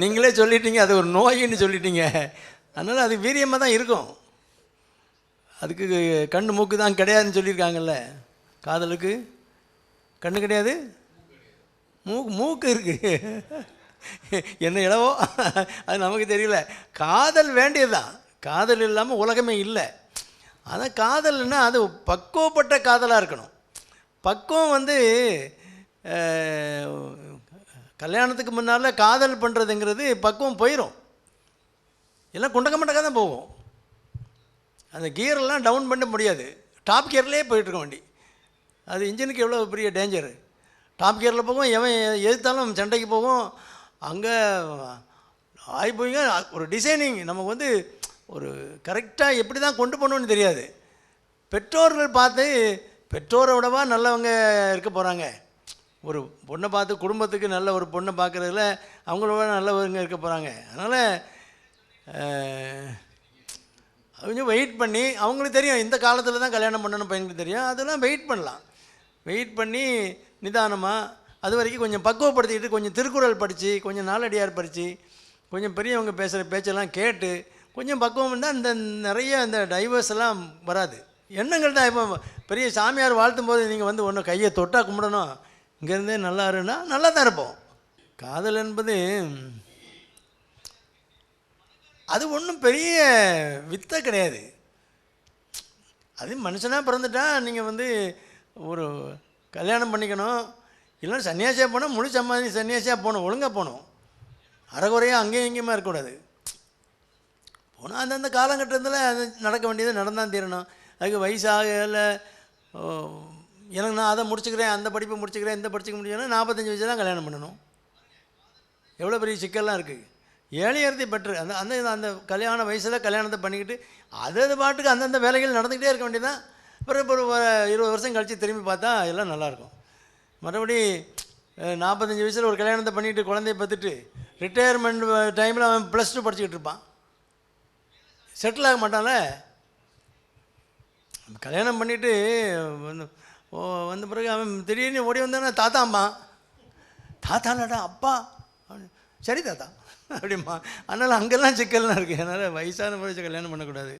நீங்களே சொல்லிட்டீங்க அது ஒரு நோயின்னு சொல்லிட்டீங்க. அதனால் அது வீரியமாக தான் இருக்கும். அதுக்கு கண்ணு மூக்கு தான் கிடையாதுன்னு சொல்லியிருக்காங்கல்ல. காதலுக்கு கண்ணு கிடையாது? மூக்கு மூக்கு இருக்குது என்ன இடவோ அது நமக்கு தெரியல. காதல் வேண்டியதுதான். காதல் இல்லாமல் உலகமே இல்லை. ஆனால் காதல்னா அது பக்குவப்பட்ட காதலாக இருக்கணும். பக்குவம் வந்து கல்யாணத்துக்கு முன்னால் காதல் பண்ணுறதுங்கிறது பக்குவம் போயிடும் எல்லாம் குண்டக்க மண்டக்க தான் போகும். அந்த கியரெல்லாம் டவுன் பண்ண முடியாது. டாப் கியர்லேயே போயிட்டுருக்க வண்டி. அது இன்ஜினுக்கு எவ்வளோ பெரிய டேஞ்சரு டாப் கியரில் போகும் எவன் எதிர்த்தாலும் சண்டைக்கு போகும். அங்கே ஆகி போய்ங்க ஒரு டிசைனிங் நமக்கு வந்து ஒரு கரெக்டாக எப்படி தான் கொண்டு போகணுன்னு தெரியாது. பெற்றோர்கள் பார்த்து பெற்றோரை விடவா நல்லவங்க இருக்க போகிறாங்க ஒரு பொண்ணை பார்த்து குடும்பத்துக்கு நல்ல ஒரு பொண்ணை பார்க்குறதுல அவங்களோட நல்லவங்க இருக்க போகிறாங்க அதனால் கொஞ்சம் வெயிட் பண்ணி அவங்களுக்கு தெரியும் இந்த காலத்தில் தான் கல்யாணம் பண்ணணும் பையனுக்கு தெரியும். அதெல்லாம் வெயிட் பண்ணலாம். வெயிட் பண்ணி நிதானமாக அது வரைக்கும் கொஞ்சம் பக்குவப்படுத்திக்கிட்டு கொஞ்சம் திருக்குறள் படித்து கொஞ்சம் நாளடியார் படித்து கொஞ்சம் பெரியவங்க பேசுகிற பேச்செல்லாம் கேட்டு கொஞ்சம் பக்குவம் இருந்தால் இந்த நிறைய இந்த டைவர்ஸ் எல்லாம் வராது. எண்ணங்கள் தான். இப்போ பெரிய சாமியார் வாழ்த்தும் போது நீங்கள் வந்து ஒன்று கையை தொட்டால் கும்பிடணும். இங்கேருந்தே நல்லா இருன்னா நல்லா தான் இருப்போம். காதல் என்பது அது ஒன்றும் பெரிய வித்தை கிடையாது. அது மனுஷனாக பிறந்துட்டா நீங்கள் வந்து ஒரு கல்யாணம் பண்ணிக்கணும் இல்லைன்னா சன்னியாசியாக போனால் முழு சம்பாதி சன்னியாசியாக போகணும் ஒழுங்காக போகணும். அறகுறையாக அங்கேயும் இங்கேயுமா இருக்கக்கூடாது. போனால் அந்தந்த காலகட்டத்தில் அது நடக்க வேண்டியது நடந்தான் தீரணும். அதுக்கு வயசாக இல்லை எனக்கு நான் அதை முடிச்சுக்கிறேன் அந்த படிப்பை முடிச்சுக்கிறேன் இந்த படிச்சுக்க முடியும்னா நாற்பத்தஞ்சு வயசு தான் கல்யாணம் பண்ணணும். எவ்வளோ பெரிய சிக்கல்லாம் இருக்குது ஏழையர்த்தி பெற்று அந்த அந்த அந்த கல்யாண வயசில் கல்யாணத்தை பண்ணிக்கிட்டு அது அது பாட்டுக்கு அந்தந்த வேலைகள் நடந்துக்கிட்டே இருக்க வேண்டியதான் பிறகு ஒரு இருபது வருஷம் கழித்து திரும்பி பார்த்தா எல்லாம் நல்லாயிருக்கும் மற்றபடி நாற்பத்தஞ்சு வயசில் ஒரு கல்யாணத்தை பண்ணிட்டு குழந்தைய பார்த்துட்டு ரிட்டையர்மெண்ட் டைமில் அவன் ப்ளஸ் டூ படிச்சுக்கிட்டு இருப்பான். செட்டில் ஆக மாட்டான்ல. கல்யாணம் பண்ணிவிட்டு வந்து ஓ வந்த பிறகு அவன் திடீர்னு ஓடி வந்தானே தாத்தாம்மா. தாத்தாலடா அப்பா. சரி தாத்தா. அப்படிம்மா. அதனால் அங்கெல்லாம் சிக்கல்லாம் இருக்குது அதனால் வயசான பிறகு கல்யாணம் பண்ணக்கூடாது.